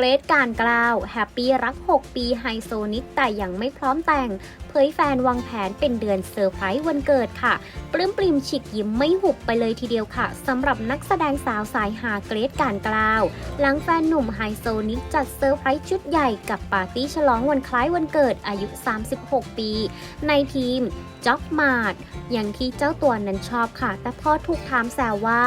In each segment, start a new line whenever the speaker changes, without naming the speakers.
เกรทการกล่าว แฮปปี้รัก 6 ปีไฮโซนิดแต่ยังไม่พร้อมแต่ง เผยแฟนวางแผนเป็นเดือนเซอร์ไพรส์วันเกิดค่ะ ปลื้มปริมฉิกยิ้มไม่หุบไปเลยทีเดียวค่ะสำหรับนักแสดงสาวสายหาเกรทการกล่าว หลังแฟนหนุ่มไฮโซนิกจัดเซอร์ไพรส์ชุดใหญ่กับปาร์ตี้ฉลองวันคล้ายวันเกิดอายุ 36 ปี ในทีมจ็อกมาดอย่างที่เจ้าตัวนั้นชอบค่ะ แต่พอถูกถามแซวว่า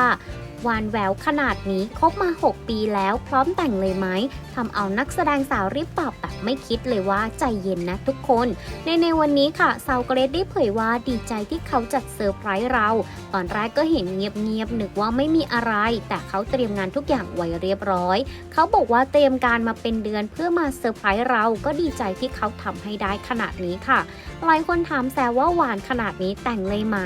วานแววขนาดนี้คบมา 6 ปีแล้วพร้อมแต่งเลยไหมทำเอานักแสดงสาวรีบตอบแบบไม่คิดเลยว่าใจเย็นนะทุกคน ในในวันนี้ค่ะสาวเกรดได้เผยว่าดีใจที่เขาจัดเซอร์ไพรส์เรา ตอนแรกก็เห็นเงียบๆนึกว่าไม่มีอะไร แต่เขาเตรียมงานทุกอย่างไว้เรียบร้อย เขาบอกว่าเตรียมการมาเป็นเดือนเพื่อมาเซอร์ไพรส์เราก็ดีใจที่เขาทำให้ได้ขนาดนี้ค่ะหลายคนถามแซวว่าหวานขนาดนี้แต่งเลยไหม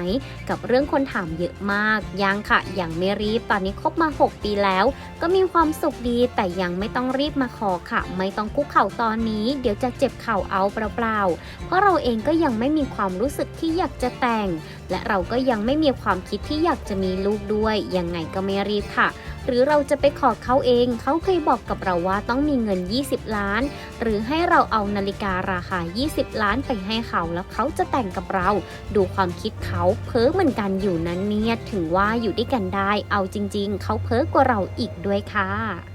กับเรื่องคนถามเยอะมาก ยังค่ะยังไม่รีบตอนนี้คบมา 6 ปีแล้ว ก็มีความสุขดีแต่ยังไม่ต้องรีบมาขอค่ะ ไม่ต้องคุกเข่าตอนนี้ เดี๋ยวจะเจ็บเข่าเอาเปล่าๆเพราะเราเองก็ยังไม่มีความรู้สึกที่อยากจะแต่ง และเราก็ยังไม่มีความคิดที่อยากจะมีลูกด้วย ยังไงก็ไม่รีบค่ะ หรือเราจะไปขอเขาเอง เขาเคยบอกกับเราว่าต้องมีเงิน 20 ล้าน หรือให้เราเอานาฬิการาคา 20 ล้านไปให้เขา แล้วเขาจะแต่งกับเรา ดูความคิดเขาเพ้อเหมือนกันอยู่นั้นเนี่ย ถึงว่าอยู่ด้วยกันได้ เอาจริง ๆ เขาเพ้อกว่าเราอีกด้วยค่ะ